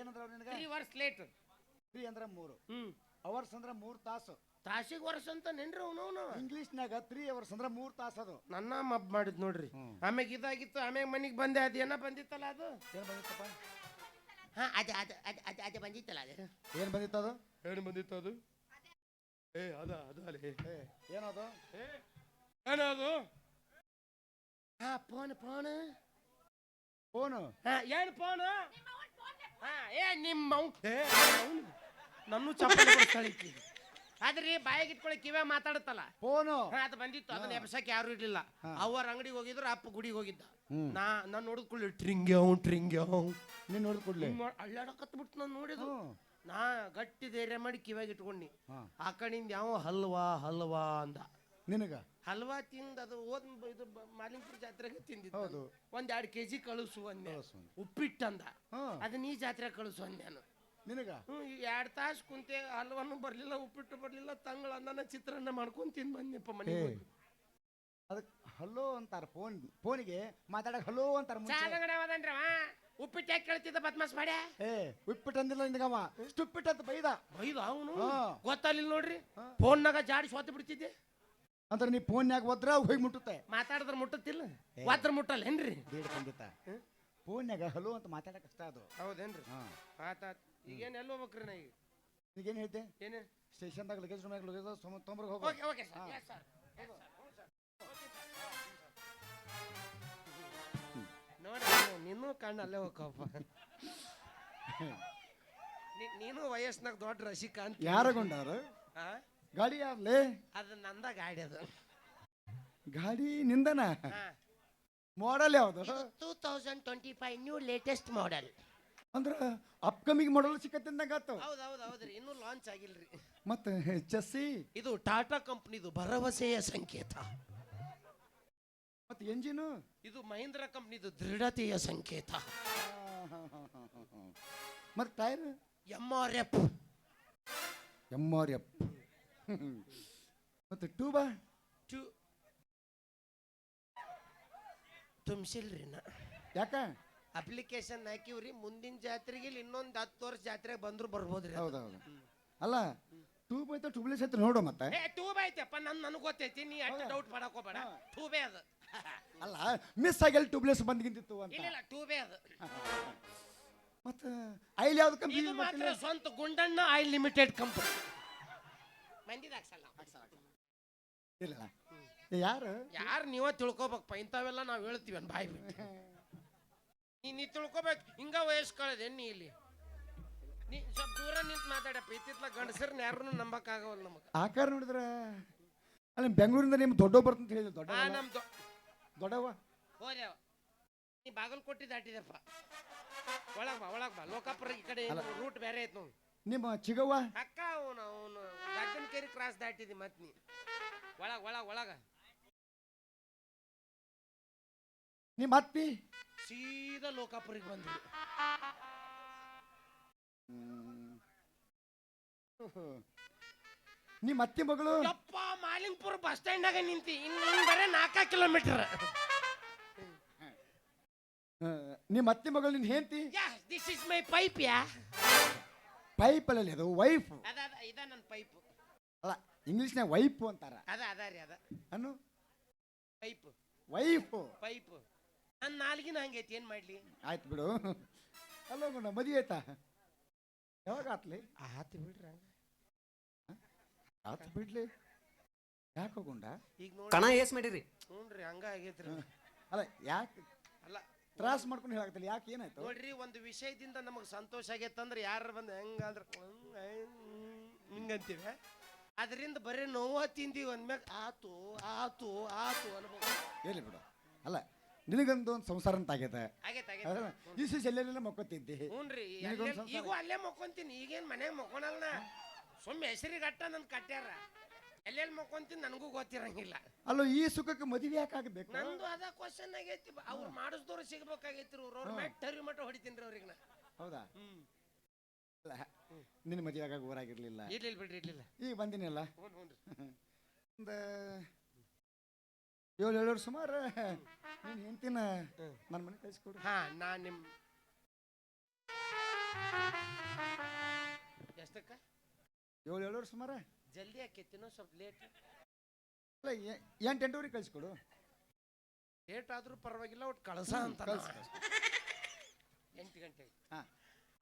ಏನಂದ್ರೆ ತ್ರೀ ವರ್ಷ ಲೇಟ್ ತ್ರೀ ಅಂದ್ರೆ ಮೂರು. ಹ್ಮ್. ಅವರ್ಸ್ ಅಂದ್ರೆ ಮೂರ್ ತಾಸು. ತಾಸಿಗೆ ವರ್ಷ ಅಂತ ನೆನ್ರಿ ಅವನವನು ಇಂಗ್ಲಿಷ್ನಾಗ ತ್ರೀ ಅವರ್ಸ್ ಅಂದ್ರೆ ಮೂರ್ ತಾಸು ಅದು. ನನ್ನ ಮಬ್ ಮಾಡಿದ್ ನೋಡ್ರಿ. ಆಮ್ಯಾಗ ಇದಾಗಿತ್ತು ಆಮ್ಯಾಗ ಮನಿಗೆ ಬಂದೆ ಅದೇನ ಬಂದಿತ್ತಲ್ಲ ಅದು? ಏನ್ ಬಂದಿತ್ತಪ್ಪ? ಹಾ ಅದೇ ಅದೇ ಅದೇ ಅದೇ ಅದೇ ಬಂದಿತ್ತಲ್ಲ ಅದು. ಏನ್ ಬಂದಿತ್ತು ಅದು? ಏನು ಬಂದಿತ್ತು ಅದು? ಏ ಅದ ಅದು ಅಲ್ಲಿ. ಏ ಏನದು? ಏನದು? ಹಾ ಫೋನ್ ಫೋನ್. ಫೋನು? ಹಾ ಏನು ಫೋನ್? ಹಾ ಏ ನಿಮ್ಮ ಅವ್ನ್- ಏ ಅವ್ನ್- ನನ್ನೂ ಚಪ್ಪಲಿ ಕೊಡ್ತಾಳಿಕ್ಕಿ ಆದ್ರಿ ಬಾಯಿಗೆ ಇಟ್ಕೊಳ್ಳಿ ಕಿವ್ಯಾ ಮಾತಾಡುತ್ತಲ್ಲ? ಫೋನು. ಹಾ ಅದು ಬಂದಿತ್ತು ಅದನ್ನ ಎಬ್ಸಕ್ಕೆ ಯಾರು ಇರ್ಲಿಲ್ಲ. ಅವ್ರ ಅಂಗಡಿಗೆ ಹೋಗಿದ್ರು ಅಪ್ಪ ಗುಡಿಗೆ ಹೋಗಿದ್ದ. ನಾ ನಾನು ನೋಡಿದ್ ಕೂಡಲೇ ಟ್ರಿಂಗ್ಯಾವ್ ಟ್ರಿಂಗ್ಯಾವ್ ನೀನ್ ನೋಡಿದ್ ಕೂಡ್ಲೆ? ಅಳ್ಳಾಡಕತ್ಬಿಟ್ಟು ನಾನು ನೋಡಿದ್ರು ಹ್ಮ್. ನಾ ಗಟ್ಟಿ ಧೈರ್ಯ ಮಾಡಿ ಕಿವ್ಯಾಗ ಇಟ್ಕೊಂಡಿ. ಹಾ. ಆ ಕಡೆಯಿಂದ ಯಾವ ಹಲ್ವಾ ಹಲ್ವಾ ಅಂದ. ನಿನಗ? ಹಲ್ವಾ ತಿಂದ ಅದು ಓದ್ ಇದು ಬ- ಮಾಲಿಂಗ್ಪುರ ಜಾತ್ರೆಗೆ ತಿಂದಿದ್ದು. ಹೌದು. ಒಂದ್ ಎರಡು ಕೆಜಿ ಕಳಿಸು ಅಂದೆ ಕಳ್ಸು ಅಂದೆ. ಉಪ್ಪಿಟ್ಟು ಅಂದ. ಹಾ. ಅದನ್ನ ಈ ಜಾತ್ರೆ ಕಳಿಸು ಅಂದೆ ನಾನು. ನಿನಗ? ಹ್ಞೂ ಎರಡು ತಾಸು ಕುಂತೆ ಹಲ್ವಾನು ಬರ್ಲಿಲ್ಲ ಉಪ್ಪಿಟ್ಟು ಬರ್ಲಿಲ್ಲ ತಂಗಳ ಅನ್ನನ ಚಿತ್ರಾನ್ನ ಮಾಡ್ಕೊಂಡ್ ತಿಂದ್ ಬಂದ್ನಪ್ಪ ಮನೆ ಅದಕ್ಕೆ ಅದಕ್ ಹಲೋ ಅಂತಾರ ಫೋನ್ ಫೋನಿಗೆ ಮಾತಾಡಕ್ ಹಲೋ ಅಂತಾರ ಮುಂಚೆ. ಚಾದಂಗಡೆ ಅವದನ್ರವ ಉಪ್ಪಿಟ್ಟು ಯಾಕೆ ಕೇಳ್ತಿದ್ದ ಬದ್ಮಾಸ್ ಮಾಡ್ಯ? ಏ ಉಪ್ಪಿಟ್ಟು ಅಂದಿಲ್ಲ ನಿನಗವ ಉಪ್ಪಿಟ್ಟು ಅಂತ ಬೈದ. ಬೈದ ಅವನು? ಹಾ. ಗೊತ್ತಾಗ್ಲಿಲ್ಲ ನೋಡ್ರಿ. ಫೋನ್ನಾಗ ಜಾಡಿ ಸೋತು ಬಿಡ್ತಿದ್ದೆ. ಅಂದ್ರೆ ನೀ ಫೋನ್ ಯಾಕೆ ಒದ್ರ ಹೋಗಿ ಮುಟ್ಟುತ್ತೆ. ಮಾತಾಡಿದ್ರೆ ಮುಟ್ಟುತ್ತಿಲ್ಲ. ಒದ್ರ ಮುಟ್ಟಲ್ಲ ಏನ್ರಿ? ಬೇಡ ಖಂಡಿತ ಫೋನ್ಯಾಗ ಹಲೋ ಅಂತ ಮಾತಾಡಕ್ ಕಷ್ಟ ಅದು. ಹೌದೇನ್ರಿ? ಹಾ. ಆತಾತ್ ಈಗೇನ್ ಎಲ್ಲಿ ಹೋಗ್ಬೇಕ್ರಿ ನಾ ಈಗ? ಈಗೇನ್ ಹೇಳ್ತೆ ಏನೇ ಸ್ಟೇಷನ್ದಾಗ ಲಗೇಜ್ ರೂಮ್ಯಾಗ ಲಗೇಜ್ ತೊಂಬರ್ಗೆ ಹೋಗು. Okay okay sir. Yes sir ನೋಡಿ ನೀನು ಕಣ್ಣು ಅಲ್ಲೇ ಹೋಗಪ್ಪ ನೀನು ವಯಸ್ಸಿನಾಗ ದೊಡ್ಡ ರಸಿಕ ಅಂತ ಯಾರಗೊಂಡಾರು ಆ? ಗಾಡಿ ಯಾರ್ಲೇ? ಅದು ನಂದ ಗಾಡಿ ಅದು. ಗಾಡಿ ನಿಂದನಾ. ಮಾಡಲ್ ಯಾವ್ದು? Two thousand twenty five new latest model ಅಂದ್ರ ಅಪ್ಕಮಿಂಗ್ ಮಾಡಲ್ ಸಿಕ್ಕತ್ತಿಂದಂಗಾತು ಹೌದು ಹೌದು ಹೌದ್ರಿ ಇನ್ನೂ ಲಾಂಚ್ ಆಗಿಲ್ರಿ. ಮತ್ತೆ ಚೆಸ್ಸಿ ಇದು ಟಾಟಾ ಕಂಪ್ನಿದು ಭರವಸೆಯ ಸಂಕೇತ. ಮತ್ತೆ ಎಂಜಿನ್ ಇದು ಮಹೇಂದ್ರ ಕಂಪ್ನಿದು ದೃಢತೆಯ ಸಂಕೇತ. ಮತ್ತೆ tyre M R F M R F ಮತ್ತೆ ಟೂಬಾ ಟೂ ತುಂಬಿಸಿಲ್ರಿ ನಾ. ಯಾಕ? ಅಪ್ಲಿಕೇಶನ್ ಹಾಕಿವ್ರಿ ಮುಂದಿನ ಜಾತ್ರೆಗೆ ಇಲ್ಲಿ ಇನ್ನೊಂದು ಹತ್ತು ವರ್ಷ ಜಾತ್ರೆಗೆ ಬಂದ್ರು ಬರ್ಬೋದ್ರಿ. ಹೌದೌದು. ಅಲ್ಲ ಟ್ಯೂಬ್ ಐತೆ ಟ್ಯೂಬ್ಲೆಸ್ ಐತೆ ನೋಡು ಮತ್ತೆ. ಏ ಟೂಬ್ ಐತಪ್ಪ ನನ್ ನನಗೆ ಗೊತ್ತೈತಿ ನೀ ಅಷ್ಟು ಡೌಟ್ ಮಾಡಕ್ ಹೋಗ್ಬೇಡ. ಟ್ಯೂಬೇ ಅದು. ಅಲ್ಲ ಮಿಸ್ ಆಗಿಲ್ಲ ಟೂಬ್ಲೆಸ್ ಬಂದ್ಗಿಂತಿತ್ತು ಅಂತ. ಇಲ್ಲ ಇಲ್ಲ ಟ್ಯೂಬೇ ಅದು. ಮತ್ತೆ ಐಲ್ ಯಾವ್ದು ಇದು ಕಂಪ್ನಿ ಮಾತ್ರ ಸ್ವಂತ ಗುಂಡಣ್ಣ ಆಯಿಲ್ ಲಿಮಿಟೆಡ್ ಕಂಪನಿ. ಮಂದಿದ ಹಾಕ್ಸಲ್ಲ? ಇಲ್ಲ ಯಾರು? ಯಾರು ನೀವ ತಿಳ್ಕೊಬೇಕಪ್ಪ ಇಂಥವೆಲ್ಲ ನಾವು ಹೇಳ್ತೀವಿ ಬಾಯ್ ಬಿಟ್ಟು? ನೀ ನೀ ತಿಳ್ಕೊಬೇಕು. ಹಿಂಗ ವಯಸ್ಸು ಕಳೆದೇನು ನೀ ಇಲ್ಲಿ. ನೀ ಸ್ವಲ್ಪ ದೂರ ನಿಂತು ಮಾತಾಡಪ್ಪ ಇತ್ತಿತ್ಲ ಗಂಡಸರ್ನ ಯಾರನ್ನು ನಂಬಕ್ಕಾಗವಲ್ಲ ನಮಗೆ. ಆಕಾರ ನೋಡಿದ್ರ ಅಲ್ಲಿ ಬೆಂಗಳೂರಿಂದ ನಿಮ್ ದೊಡ್ಡ ಬರ್ತಂತ ಹೇಳಿದ್ರು. ದೊಡ್ಡ ಆ ನಮ್ದು ದೊಡ್ಡವ ಹೋದ್ಯಾವ ನೀ ಬಾಗಲಕೋಟೆ ದಾಟಿದಪ್ಪ ಒಳಗ್ ಬಾ ಒಳಗ್ ಬಾ. ಲೋಕಾಪುರ ಈ ಕಡೆ ರೂಟ್ ಬೇರೆ ಐತ್ ನೋಡಿ. ನಿಮ್ಮ ಚಿಗವ್ವ? ಅಕ್ಕ ಅವನು ಅವನು ಗಡ್ಡನ ಕೇರಿ ಕ್ರಾಸ್ ದಾಟಿದಿ ಮತ್ ನೀ. ಒಳಗ್ ಒಳಗ್ ಒಳಗ. ನಿಮ್ಮ ಅತ್ತಿ? ಸೀದಾ ಲೋಕಾಪುರಿಗೆ ಬಂದ್ವಿ. ನಿಮ್ಮ ಅತ್ತಿ ಮಗಳು? ಯಪ್ಪ ಮಾಲಿಂಗ್ಪುರ ಬಸ್ ಸ್ಟ್ಯಾಂಡಾಗ ನಿಂತಿ. ಇನ್ನು ಬರೇ ನಾಲ್ಕ ಕಿಲೋಮೀಟರ್. ನಿಮ್ಮ ಅತ್ತಿ ಮಗಳು ನಿನ್ ಹೇಂತಿ this is my pipe yeah. Pipe ಅಲ್ಲಿ ಅದು ವೈಫ್ ಅದ ಅದ ಇದ ನನ್ನ ಪೈಪ್ ಅಲ್ಲ ಇಂಗ್ಲಿಷ್ನಾಗ ವೈಫ್ ಅಂತಾರ. ಅದ ಅದ ರೀ ಅದ. ಅನ್ನು? ಪೈಪ್ ವೈಫ್ ಪೈಪ್ ನನ್ನ ನಾಲ್ಗಿನ ಹಂಗೈತಿ ಏನ್ ಮಾಡ್ಲಿ? ಆಯ್ತು ಬಿಡು. ಅಲ್ಲ ಗುಣ ಮದುವೆ ಆಯ್ತಾ? ಯಾವಾಗ ಆತ್ಲಿ? ಆತು ಬಿಡ್ರಿ ಹಂಗ. ಆತ್ ಬಿಡ್ಲಿ. ಯಾಕೆ ಹೋಗುಂಡ ಈಗ ನೋಡಿ ಕಣ ಏಸ್ ಮಾಡಿರಿ. ನೋಡ್ರಿ ಹಂಗ ಆಗೈತ್ರಿ. ಅಲ್ಲ ಯಾಕೆ ಅಲ್ಲ ತ್ರಾಸ್ ಮಾಡ್ಕೊಂಡು ಹೇಳಾಕತ್ತಿಲ್ಲ ಯಾಕೆ ಏನಾಯ್ತು? ನೋಡ್ರಿ ಒಂದು ವಿಷಯದಿಂದ ನಮಗೆ ಸಂತೋಷ ಆಗೈತಂದ್ರೆ ಯಾರು ಬಂದು ಹೆಂಗಂದ್ರೆ ಹಿಂಗಂತೀವಿ ಅದರಿಂದ ಬರೀ ನೋವ ತಿಂದೀವಿ ಅಂದ್ಮ್ಯಾಗ ಆತು ಆತು ಆತು ಅನ್ಬೋದು ಹೇಳಿ ಬಿಡು? ಅಲ್ಲ ನಿನಗೊಂದು ಒಂದು ಸಂಸಾರ ಅಂತ ಆಗೈತೆ. ಆಗೈತೆ ಆಗೈತೆ. ಈ ಸಿ ಎಲ್ಲೆಲ್ಲ ಮಕ್ಕೋತಿದ್ದಿ? ಹ್ಞೂನ್ರಿ ನಿನಗೊಂದ್ ಅಲ್ಲೇ- ಸಂಸಾರ ಈಗೂ ಅಲ್ಲೇ ಮಕ್ಕೊಂತೀನಿ. ಈಗೇನ್ ಮನ್ಯಾಗ ಮಕ್ಕೊಳಲ್ಲ. ಸುಮ್ಮನೆ ಹೆಸರಿಗೆ ಅಟ್ಟ ನನ್ ಕಟ್ಟ್ಯಾರ ಎಲ್ಲೆಲ್ಲಿ ಮಕ್ಕೊಂತೀನಿ ನನಗೂ ಗೊತ್ತಿರಂಗಿಲ್ಲ. ಅಲ್ಲೋ ಈ ಸುಖಕ್ಕೆ ಮದುವೆ ಯಾಕೆ ಆಗಬೇಕು? ನಂದು ಅದ ಕ್ವಶನ್ ಆಗೈತಿ. ಅವ್ರು ಮಾಡಿಸ್ದವ್ರು ಸಿಗ್ಬೇಕಾಗೈತಿ ಅವ್ರು ಅವ್ರ ಮ್ಯಾಟ್ ಟರಿ ಮಟ್ಟ ಹೊಡಿತೀನಿ ಅವ್ರಿಗೆ ನಾ. ಹೌದಾ? ಹ್ಮ್ ಅಲ್ಲ ನಿನ್ನ ಮದುವೆ ಆಗಾಗ ಊರಾಗಿರ್ಲಿಲ್ಲ. ಇರ್ಲಿಲ್ಲ ಬಿಡ್ರಿ ಇರ್ಲಿಲ್ಲ. ಈಗ ಬಂದಿನಲ್ಲ ಹ್ಞೂ ಹ್ಞೂ <laughs> ಒಂದು ಏಳು ಏಳು ಸುಮಾರ. ನೀನು ಹೆಂಡ್ತಿನ ನನ್ನ ಮನೆ ಕಳಿಸ್ಕೊಡು. ಹಾ ನಾ ನಿಮ್ ಎಷ್ಟಕ್ಕ? ಏಳು ಏಳು ಸುಮಾರು. ಜಲ್ದಿ ಆಕೈತಿನೋ ಸ್ವಲ್ಪ ಲೇಟ್ ಅಲ್ಲ ಎಂಟು ಎಂಟೂವರೆಗೆ ಕಳಿಸ್ಕೊಡು. ಲೇಟ್ ಆದ್ರೂ ಪರವಾಗಿಲ್ಲ ಒಟ್ಟು ಕಳಸ ಅಂತ ಎಂಟು ಗಂಟೆ ಹಾ.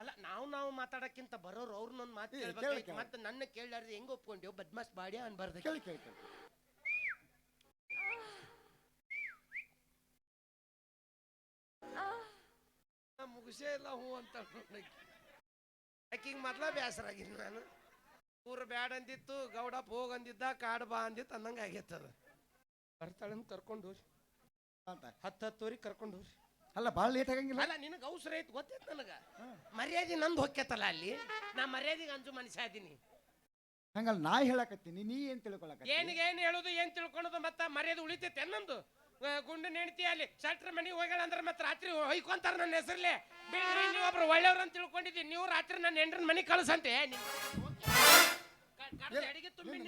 ಅಲ್ಲ ನಾವು ನಾವು ಮಾತಾಡಕ್ಕಿಂತ ಬರೋರು ಅವ್ರನ್ನೊಂದು ಮಾತು ಏ, ಕೇಳ್ಬೇಕಾಯ್ತು. ಮತ್ತೆ ನನ್ನ ಕೇಳಾರ್ದು ಹೆಂಗ್ ಒಪ್ಕೊಂಡೇವು ಬದ್ಮಾಸ್ ಬಾಡಿ ಅನ್ಬಾರ್ದು ಕೇಳಿ ಕೇಳಿ ಕೇಳಿ. ಮುಗಿಸೇ ಇಲ್ಲ ಹೂ ಅಂತ ಆಕಿಗೆ ಮೊದ್ಲ ಬೇಸರ ಆಗಿದ್ದು ನಾನು? ಊರು ಬ್ಯಾಡ ಅಂದಿತ್ತು ಗೌಡಪ್ಪ ಹೋಗ್ ಅಂದಿದ್ದ ಕಾಡ್ ಬಾ ಅಂದಿತ್ತು ಅನ್ನಂಗೆ ಆಗೈತೆ ಅದು ಅಂತ ಕರ್ಕೊಂಡು ಹೋಗಿ ಅಂತ. ಹತ್ತು ಹತ್ತುವರೆಗೆ ಕರ್ಕೊಂಡು ಹೋಗಿ ಅಲ್ಲ ಭಾಳ ಲೇಟ್ ಆಗಂಗಿಲ್ಲ? ಅಲ್ಲ ನಿನಗೆ ಅವಸರ ಐತಿ ಗೊತ್ತಿತ್ತು ನನಗೆ? ಮರ್ಯಾದೆ ನಂದು ಹೊಕ್ಕೈತಲ್ಲ ಅಲ್ಲಿ? ನಾ ಮರ್ಯಾದೆಗೆ ಅಂಜು ಮನುಷ್ಯ ಅದೀನಿ ಹಂಗಲ್ಲ ನಾ ಹೇಳಕತ್ತೀನಿ ನೀ ಏನ್ ತಿಳ್ಕೊಳಕ ಏನಿಗೆ ಏನು ಹೇಳೋದು ಏನು ತಿಳ್ಕೊಳೋದು ಮತ್ತೆ ಮರ್ಯಾದೆ ಉಳಿತೈತೆ ನಮ್ದು ಗುಂಡು ನೆಣತಿ ಅಲ್ಲಿ. ಶಟ್ರ್ ಮನೆಗೆ ಹೋಗ್ಯಾಳ ಅಂದ್ರೆ ಮತ್ತೆ ರಾತ್ರಿ ಹೊಯ್ಕೊಂತಾರ ನನ್ನ ಹೆಸರ್ಲೆ. ಬಿಡ್ರಿ ನೀವು ಒಬ್ರು ಒಳ್ಳೆಯವ್ರು ಅಂತ ತಿಳ್ಕೊಂಡಿದ್ದೀನಿ ನೀವು ರಾತ್ರಿ ನನ್ನ ಹೆಂಡ್ರನ್ ಮನೆ ಕಳಿಸಂತೆ. ಅಡಿಗೆ ತುಂಬಿ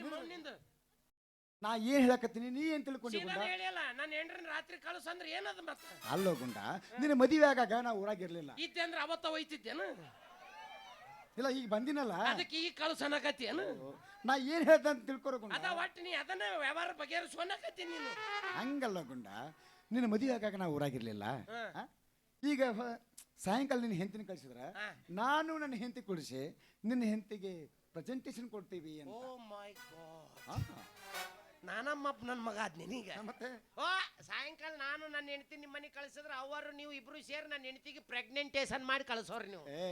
ನಾ ಏನ್ ಹೇಳಕತ್ತೀನಿ? ನೀ ಏನ್ ತಿಳ್ಕೊಂಡಿ ಗುಂಡ? ಹೇಳಿಯಲ್ಲ ನನ್ನ ಹೆಂಡ್ರನ್ ರಾತ್ರಿ ಕಳ್ಸಂದ್ರೆ ಏನದ ಮತ್ತೆ? ಅಲ್ಲೋ ಗುಂಡ ನಿನ್ನ ಮದುವೆ ಆಗಾಗ ನಾ ಊರಾಗಿರ್ಲಿಲ್ಲ ಇದ್ದೆ ಅಂದ್ರೆ ಅವತ್ತ ಒಯ್ತಿದ್ದೇನು ಇಲ್ಲ ಈಗ ಬಂದಿನಲ್ಲ. ಅದಕ್ಕೆ ಈಗ ಕಳ್ಸನಕತ್ತೇನು ನಾ ಏನ್ ಹೇಳ್ದೆ ಅಂತ ತಿಳ್ಕೊರೋ ಗುಂಡ? ಅದ ಒಟ್ಟು ನೀ ಅದನ್ನ ವ್ಯವಹಾರ ಬಗೆಹರಿಸೋನಕತ್ತೀನಿ ನೀನು. ಹಂಗಲ್ಲ ಗುಂಡ. ನಿನ್ನ ಮದುವೆ ಆಗಾಗ ನಾ ಊರಾಗಿರ್ಲಿಲ್ಲ. ಹಾ. ಆ? ಈಗ ಹ- ಸಾಯಂಕಾಲ ನಿನ್ನ ಹೆಂಡತಿನ ಕಳ್ಸಿದ್ರ? ಹಾ. ನಾನು ನನ್ನ ಹೆಂಡತಿ ಕುಡಿಸಿ ನಿನ್ನ ಹೆಂಡತಿಗೆ ಪ್ರೆಸೆಂಟೇಶನ್ ಕೊಡ್ತೀವಿ ಅಂತ. ಓ ಮೈ ಗಾಡ್ ಆ, ನಾನಮ್ಮಪ್ಪ ನನ್ನ ಮಗ ಆದ್ ನಿನಗ ಮತ್ತೆ? ಓ ಸಾಯಂಕಾಲ ನಾನು ನನ್ನ ಹೆಂಡತಿ ನಿಮ್ಮ ಮನೆಗೆ ಕಳಿಸಿದ್ರೆ ಅವರು ನೀವು ಇಬ್ರು ಸೇರಿ ನನ್ನ ಹೆಂಡತಿಗೆ ಪ್ರೆಗ್ನೆಂಟೇಷನ್ ಮಾಡಿ ಕಳಿಸೋರು ನೀವು. ಏ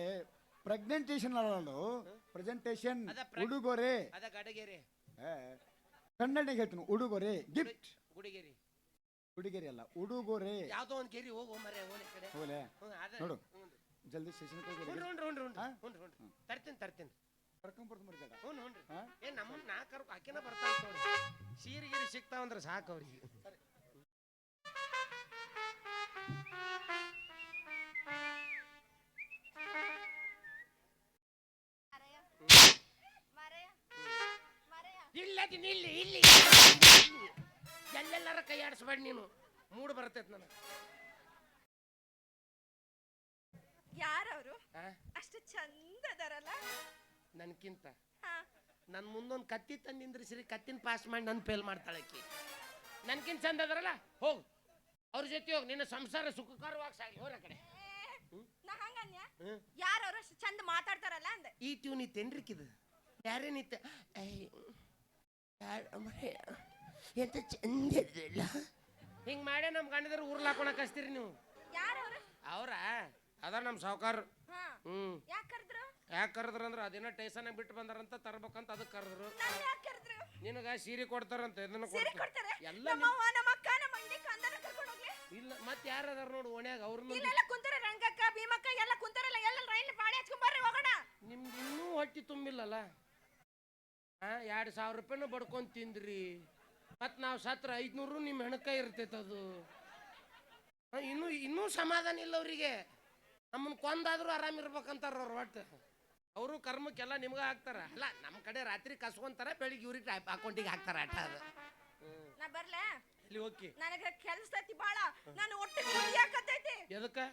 ಪ್ರೆಗ್ನೆಂಟೇಶನ್ ಅಲ್ಲ ಪ್ರೆಸೆಂಟೇಶನ್ ಅದ ಉಡುಗೊರೆ. ಅದ ಗಡಗೆರೆ. ಏ, ಕನ್ನಡಿಗೆ ಹೇಳ್ತೀನಿ ಉಡುಗೊರೆ ಗಿಫ್ಟ್ ಗುಡಿಗೇರಿ. ಉಡುಗೆರೆ ಅಲ್ಲ ಉಡುಗೊರೆ. ಯಾವ್ದೋ ಒಂದ್ ಗೆರಿ ಹೋಗೋ ಮರೆ ಹೋಲಿ ಕಡೆ. ಅದ ನೋಡು. ಜಲ್ದಿ ಸ್ಟೇಷನ್ ಹೋಗಿ ಹ್ಞೂ ಹ್ಞೂ ಹ್ಞೂ ಹಾ? ಹ್ಞೂ ಹ್ಞೂ ತರ್ತೀನಿ ತರ್ತೀನಿ. ಕರ್ಕೊಂಡ್ಬರ್ದು ಮರ್ಬೇಡ ಹ್ಞೂ ಹ್ಞೂ ಹಾ? ಏ ನಮ್ಮ ನಾ ಕರ್ಕೊ ಆಕಿನ ಬರ್ತಾಳ ನೋಡಿ. ಸೀರೆ ಗೀರಿ ಸಿಗ್ತಾವಂದ್ರೆ ಸಾಕು ಅವ್ರಿಗೆ. ಇಲ್ಲ ಇಲ್ಲಿ ಇಲ್ಲಿ. ಎಲ್ಲೆಲ್ಲಾರ ಕೈ ಆಡಿಸ್ಬೇಡ ನೀನು. ಮೂಡ್ ಬರ್ತೈತೆ ನನಗೆ. ಯಾರವರು? ಆ? ಅಷ್ಟು ಚಂದ ಅದಾರಲ್ಲ? ನನ್ಕಿಂತ? ಹಾ. ನನ್ನ ಮುಂದೊಂದು ಕತ್ತಿ ತಂದು ನಿಂದ್ರಿಸ್ರಿ ಕತ್ತಿನ ಪಾಸ್ ಮಾಡಿ ನನ್ನ ಫೇಲ್ ಮಾಡ್ತಾಳೆ ಆಕಿ. ನನ್ಕಿಂತ ಚಂದ ಅದಾರಲ್ಲ? ಹೋಗು. ಅವ್ರ ಜೊತೆ ಹೋಗಿ. ನಿನ್ನ ಸಂಸಾರ ಸುಖಕರವಾಗಿ ಸಾಗಲಿ ಹೋರ ಕಡೆ. ನಾ ಹಂಗನ್ಯ? ಹ್ಮ್. ಯಾರವ್ರು ಅಷ್ಟು ಚಂದ ಮಾತಾಡ್ತಾರಲ್ಲ ಅಂದ. ಈ ಟ್ಯೂನ್ ಇತ್ತೇನ್ರಿಕಿದು ಯಾರೇನಿತ್ತ ಎಂತ ಚಂದ ಇದ್ದಿಲ್ಲ ಹಿಂಗ್ ಮಾಡಿ ನಮ್ ಗಂಡದ್ರ ಊರ್ಲ ಹಾಕೊಳಕ್ ಹಚ್ತೀರಿ ನೀವು? ಯಾರು ಅವ್ರು? ಅವ್ರ ಅದ ನಮ್ಮ ಸಾವುಕಾರ. ಹಾ. ಹ್ಮ್. ಯಾಕೆ ಕರೆದ್ರು? ಯಾಕೆ ಕರೆದ್ರು ಅಂದ್ರೆ ಅದೇನೋ ಟೈಸನ್ ಬಿಟ್ಟು ಬಂದಾರಂತ ತರ್ಬೇಕಂತ ಅದು ಕರೆದ್ರು. ನಾನು ಯಾಕೆ ಕರೆದ್ರು? ನಿನಗ ಸೀರೆ ಕೊಡ್ತಾರಂತ ಇದನ್ನ ಸೀರೆ ಕೊಡ್ತಾರೆ ಕೊಡ್ತಾರೆ? ಎಲ್ಲ ನಮ್ಮ ನಿಮ್- ಅವ್ವ ನಮ್ಮ ಅಕ್ಕ ನಮ್ಮ ಕರ್ಕೊಂಡು ಹೋಗ್ಲಿ. ಇಲ್ಲ ಮತ್ತೆ ಯಾರು ಅದಾರ ನೋಡು ಓಣ್ಯಾಗ ಅವ್ರನ್ನ ಇಲ್ಲೆಲ್ಲ ಕುಂತಾರ ರಂಗಕ್ಕ ಭೀಮಕ್ಕ ಎಲ್ಲ ಕುಂತಾರಲ್ಲ ಎಲ್ಲ ರೈಲ್ ಬಾಡಿ ಹಚ್ಕೊಂಡ್ ಬರ್ರಿ ಹೋಗೋಣ. ನಿಮ್ದು ಇನ್ನೂ ಹೊಟ್ಟಿ ತುಂಬಿಲ್ಲಲ್ಲ? ಎರಡು ಸಾವಿರ ರೂಪಾಯಿನೂ ಬಡ್ಕೊಂಡು ತಿಂದ್ರಿ. ಮತ್ತು ನಾವು ಸತ್ರ ಐದ್ನೂರು ನಿಮ್ಮ ಹೆಣಕ ಇರ್ತೈತೆ ಅದು. ಇನ್ನೂ ಇನ್ನೂ ಸಮಾಧಾನ ಇಲ್ಲ ಅವರಿಗೆ. ನಮ್ಮನ್ನ ಕೊಂದಾದ್ರೂ ಆರಾಮಿರ್ಬೇಕಂತಾರ ಅವ್ರು ಒಟ್ಟು. ಅವರು ಕರ್ಮಕ್ಕೆಲ್ಲ ನಿಮ್ಗೆ ಹಾಕ್ತಾರ. ಅಲ್ಲ ನಮ್ಮ ಕಡೆ ರಾತ್ರಿ ಕಸ್ಕೊಂತಾರ ಬೆಳಿಗ್ಗೆ ಇವ್ರಿಗೆ ಅಕೌಂಟಿಗೆ ಹಾಕ್ತಾರ ಆಟ ಅದು. ನಾ ಬರ್ಲೆ? ಇಲ್ಲಿ ಹೋಗಿ? ನನಗೆ ಕೆಲಸ ಐತಿ ಬಾಳ. ನಾನು ಒಟ್ಟು ಕುದಿಯಾಕತ್ತೈತಿ ಎದಕ್ಕೆ?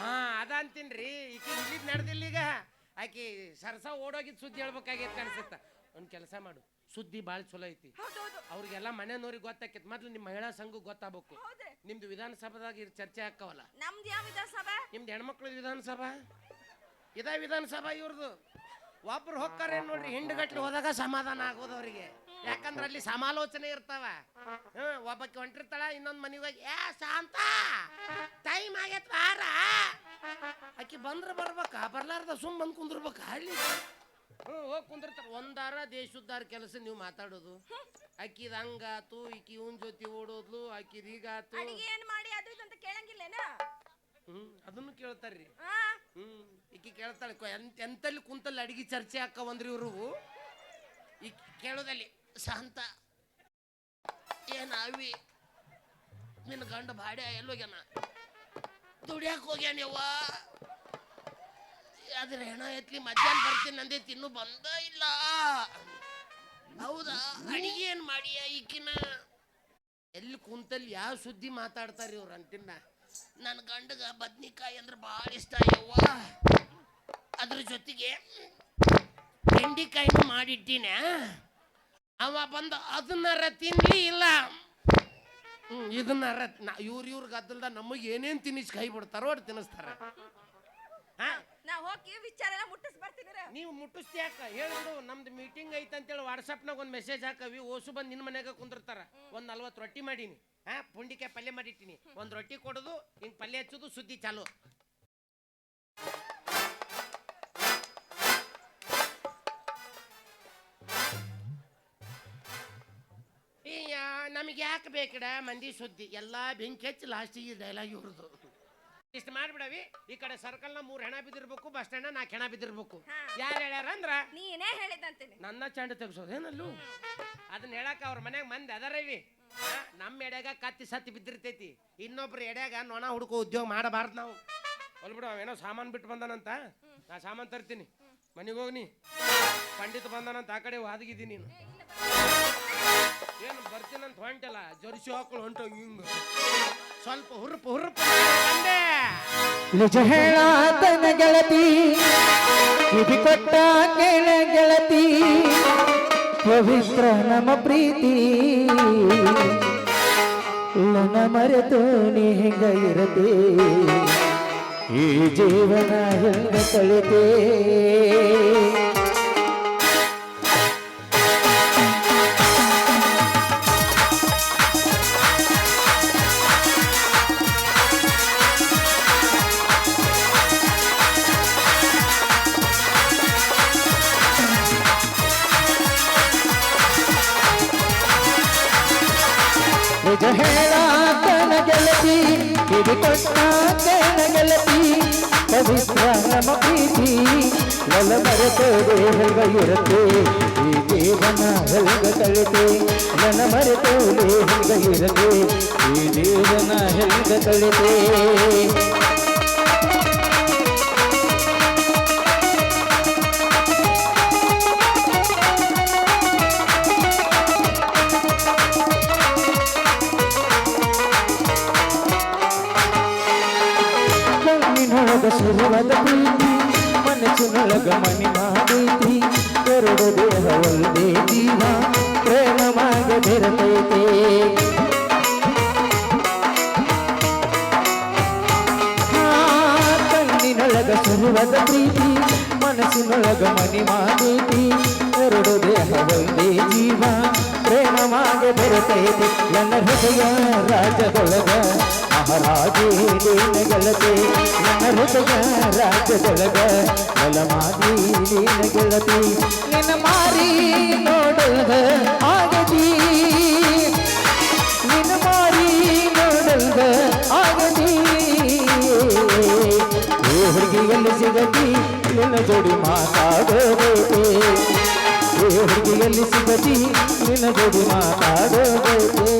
ಹಾ ಅದ ಅಂತೀನ್ರಿ. ಈಕಿ ಇಲ್ಲಿದ್ ನಡೆದಿಲ್ಲ ಈಗ. ಆಕಿ ಸರ್ಸ ಓಡೋಗಿದ್ ಸುದ್ದಿ ಹೇಳ್ಬೇಕಾಗೈತೆ ಕಾಣಿಸುತ್ತ ಒಂದು ಕೆಲಸ ಮಾಡು. ಸುದ್ದಿ ಭಾಳ ಚಲೋ ಐತಿ. ಹೌದೌದು. ಅವ್ರಿಗೆಲ್ಲ ಮನೆಯವ್ರಿಗೆ ಗೊತ್ತಾಕೈತಿ. ಮೊದ್ಲು ನಿಮ್ಮ ಮಹಿಳಾ ಸಂಘ ಗೊತ್ತಾಗಬೇಕು. ನಿಮ್ದು ವಿಧಾನಸಭಾದಾಗ ಇದು ಚರ್ಚೆ ಹಾಕವಲ್ಲ ನಮ್ದು ಯಾವ ವಿಧಾನಸಭಾ? ನಿಮ್ದು ಹೆಣ್ಮಕ್ಳ ವಿಧಾನಸಭಾ? ಇದ ವಿಧಾನಸಭಾ ಇವ್ರದ್ದು ಒಬ್ರು ಹೋಗ್ತಾರೆ ನೋಡ್ರಿ ಹಿಂಡ್ಗಟ್ಲೆ ಹೋದಾಗ ಸಮಾಧಾನ ಆಗೋದು ಅವರಿಗೆ. ಯಾಕಂದ್ರೆ ಅಲ್ಲಿ ಸಮಾಲೋಚನೆ ಇರ್ತಾವ. ಹ್ಮ್ ಒಬ್ಬಕ್ಕೆ ಹೊಂಟಿರ್ತಾಳ ಇನ್ನೊಂದು ಮನೆಗೆ ಹೋಗಿ ಏ ಶಾಂತ ಟೈಮ್ ಆಗೈತ್ ಬಾರ. ಆಕಿ ಬಂದ್ರೆ ಬರ್ಬೇಕಾ ಬರ್ಲಾರ್ದ ಸುಮ್ ಬಂದ್ ಕುಂದಿರ್ಬೇಕಾ ಹಳ್ಳಿ. ಹ್ಞೂ ಹೋಗಿ ಕುಂದಿರ್ತಾರ ಒಂದಾರ ದೇಶುದ್ದಾರ ಕೆಲಸ ನೀವು ಮಾತಾಡೋದು. ಅಕ್ಕಿದ ಹಂಗಾತು ಈಕಿ ಇವನ್ ಜೊತೆ ಓಡೋದ್ಲು ಆಕಿದ ಹೀಗಾತು. ಅಡಿಗೆ ಏನ್ ಮಾಡಿ ಅದು ಇದು ಅಂತ ಕೇಳಂಗಿಲ್ಲೇನ? ಹ್ಮ್ ಅದನ್ನು ಕೇಳ್ತಾರ್ರಿ. ಆ ಹ್ಮ್ ಈಕಿ ಕೇಳ್ತಾಳೆ ಕೊ- ಎಂತ ಎಂತಲ್ಲಿ ಕುಂತಲ್ಲಿ ಅಡಿಗೆ ಚರ್ಚೆ ಹಾಕವಂದ್ರಿ ಇವರು? ಈ ಕೇಳೋದಲ್ಲಿ ಶಾಂತ ಏನ ಅವಿ ನಿನ್ನ ಗಂಡ ಬಾಡ್ಯ ಎಲ್ಲೋಗ್ಯಾನ ದುಡಿಯಾಕ ಹೋಗ್ಯಾನ ಅದ್ರ ಹೆಣ ಎತ್ಲಿ ಮಧ್ಯಾಹ್ನ ಬರ್ತೀನಿ ಅಂದೆ, ತಿನ್ನು ಬಂದ ಇಲ್ಲ. ಹೌದಾ? ಅಡಿಗೆ ಏನ್ ಮಾಡಿಯ ಈಕಿನ? ಎಲ್ಲಿ ಕುಂತಲ್ಲಿ ಯಾವ ಸುದ್ದಿ ಮಾತಾಡ್ತಾರ ಇವ್ರು ಅಂತಿನ್ನ ನನ್ನ ಗಂಡಗ ಬದ್ನಿಕಾಯಿ ಅಂದ್ರೆ ಭಾಳ ಇಷ್ಟ ಯವ್ವ. ಅದ್ರ ಜೊತೆಗೆ ಬೆಂಡಿಕಾಯಿನ ಮಾಡಿಟ್ಟಿನ. ಅವ ಬಂದ ಅದನ್ನರ ತಿನ್ಲಿ ಇಲ್ಲ. ಹ್ಮ್ ಇದನ್ನರ ಇವ್ರ ಇವ್ರ ಗದ್ದಲ್ದ ನಮಗೆ ಏನೇನ್ ತಿನ್ನಿಸ್ ಕೈ ಬಿಡ್ತಾರೋ ಅಷ್ಟು ತಿನ್ನಿಸ್ತಾರ. ಹಾ? ನಾ ಹೋಗಿ ವಿಚಾರ ಎಲ್ಲ ಮುಟ್ಟಿಸ್ ಬರ್ತೀನಿ ನೀವು ಮುಟ್ಟಿಸ್ತಿ ಯಾಕ? ಹೇಳ್ಬಿಡು ನಮ್ದು ಮೀಟಿಂಗ್ ಐತೆ ಅಂತೇಳಿ ವಾಟ್ಸಪ್ನಾಗ ಒಂದು ಮೆಸೇಜ್ ಹಾಕವಿ ಓಸು ಬಂದು ನಿನ್ನ ಮನ್ಯಾಗ ಕುಂದಿರ್ತಾರ. ಒಂದು ನಲ್ವತ್ತು ರೊಟ್ಟಿ ಮಾಡೀನಿ. ಹಾ ಪುಂಡಿಕಾಯಿ ಪಲ್ಯ ಮಾಡಿಟ್ಟಿನಿ. ಒಂದು ರೊಟ್ಟಿ ಕೊಡೋದು ಹಿಂಗೆ ಪಲ್ಯ ಹಚ್ಚೋದು ಸುದ್ದಿ ಚಾಲು. ನಮಗೆ ಯಾಕೆ ಬೇಕಡ? ಮಂದಿ ಸುದ್ದಿ. ಎಲ್ಲ ಬೆಂಕಿ ಹಚ್ಚಿ ಲಾಸ್ಟಿಗೆ ಡೈಲಾಗ್ ಇವ್ರದ್ದು ಇಷ್ಟು ಮಾಡ್ಬಿಡವಿ. ಈ ಕಡೆ ಸರ್ಕಲ್ನ ಮೂರು ಹೆಣ ಬಿದ್ದಿರ್ಬೇಕು ಬಸ್ ಸ್ಟ್ಯಾಂಡ್ ನಾಲ್ಕು ಹೆಣ ಬಿದ್ದಿರ್ಬೇಕು. ಯಾರು ಹೇಳ್ಯಾರ ಅಂದ್ರ? ನೀನೇ ಹೇಳಿದಂತೀನಿ. ನನ್ನ ಚಂಡ ತೆಗ್ಸೋದೇನಲ್ಲೂ ಅದನ್ನ ಹೇಳಕ ಅವ್ರ ಮನ್ಯಾಗ ಮಂದಿ ಅದರವಿ ನಮ್ಮ ಎಡ್ಯಾಗ ಕತ್ತಿ ಸತ್ತಿ ಬಿದ್ದಿರ್ತೈತಿ. ಇನ್ನೊಬ್ರು ಎಡ್ಯಾಗ ನೊಣ ಹುಡುಕೋ ಉದ್ಯೋಗ ಮಾಡಬಾರ್ದು ನಾವು. ಹೊಲ್ಬಿಡು ಅವೇನೋ ಸಾಮಾನು ಬಿಟ್ಟು ಬಂದಾನಂತ? ನಾ ಸಾಮಾನು ತರ್ತೀನಿ. ಮನೆಗೆ ಹೋಗ್ನಿ. ಪಂಡಿತ್ ಬಂದಾನಂತ ಆ ಕಡೆ ಹಾದಗಿದ್ದೀನಿ ನೀನು. ಏನು ಬರ್ತೀನಂತ ಹೊಂಟಲ್ಲ ಜರ್ಸಿ ಹಾಕೊಂಡು ಹೊಂಟೋ, ಹಿಂಗ. ಸ್ವಲ್ಪ ಹುರುಪು ಹುರುಪು. ಬಂದೆ ನಿಜ ಹೇಳಾತನ ಗೆಳತಿ ಇದು ಕೊಟ್ಟ ಕೇಳ ಗೆಳತಿ, ಪವಿತ್ರ ನಮ್ಮ ಪ್ರೀತಿ. ನನ್ನ ಮರೆತು ನೀ ಹೆಂಗ ಇರತೆ ಈ ಜೀವನ ಹೆಂಗ ಕಳಿತೆ ಗೆಳತಿ ಕೊಟ್ಟ ಕೇಳ ಗೆಳತಿ ಪವಿತ್ರ ನಮ್ಮ ಪ್ರೀತಿ ನೆಲ ಮರೆತೋದೆ ಹೆಲ್ವ ಇರತ್ತೆ, ಈ ಜೀವನ ಹೆಲ್ವ ಕಳಿತೆ ನನ್ನ ಮರೆತೋದೆ ಹೆಲ್ವ ಈ ಜೀವನ ಹೆಲ್ವ ಕಳಿತೆ. ಸುರವದ ಪ್ರೀತಿ ಮನಸ್ಸಿನೊಳಗ ಮನಿ ಮಾಡೈತಿ ಎರಡು ದೇಹ ಒಂದೇ ಜೀವ ಪ್ರೇಮವಾಗ ಬೆರತೈತೆ. ಆ, ಕಣ್ಣಿನೊಳಗ ಸುರುವದ ಪ್ರೀತಿ ಮನಸ್ಸಿನೊಳಗ ಮನಿ ಮಾಡೈತಿ ಎರಡು ದೇಹ ಜೀವ ಪ್ರೇಮವಾಗಿ ಬೆರೆತೈತಿ. ನನ್ನ ಹೃದಯ ರಾಜದೊಳಗ ಮಹಾರಾಜೇ ನೀನ ನನ್ನ ಹೃದಯ ರಾಜದೊಳಗ ರಾಜ್ಯದೊಳಗ ಬಲಮಾಗಿ ನೀನ ಗೆಳತಿ. ನಿನ್ನ ಮಾರಿ ನೋಡಲ್ದ ಆಗದಿ ನಿನ್ನ ಮಾರಿ ನೋಡಲ್ದ ಆಗದಿ ಓ ಹುಡುಗಿಯಲ್ಲಿ ಸಿಗತಿ, ನಿನ್ನ ಜೋಡಿ ಮಾತಾಡೋದೈತೆ ಏ ಹುಡುಗಿಯಲ್ಲಿ ಸಿಗತಿ, ನಿನ್ನ ಜೋಡಿ ಮಾತಾಡೋದೈತೆ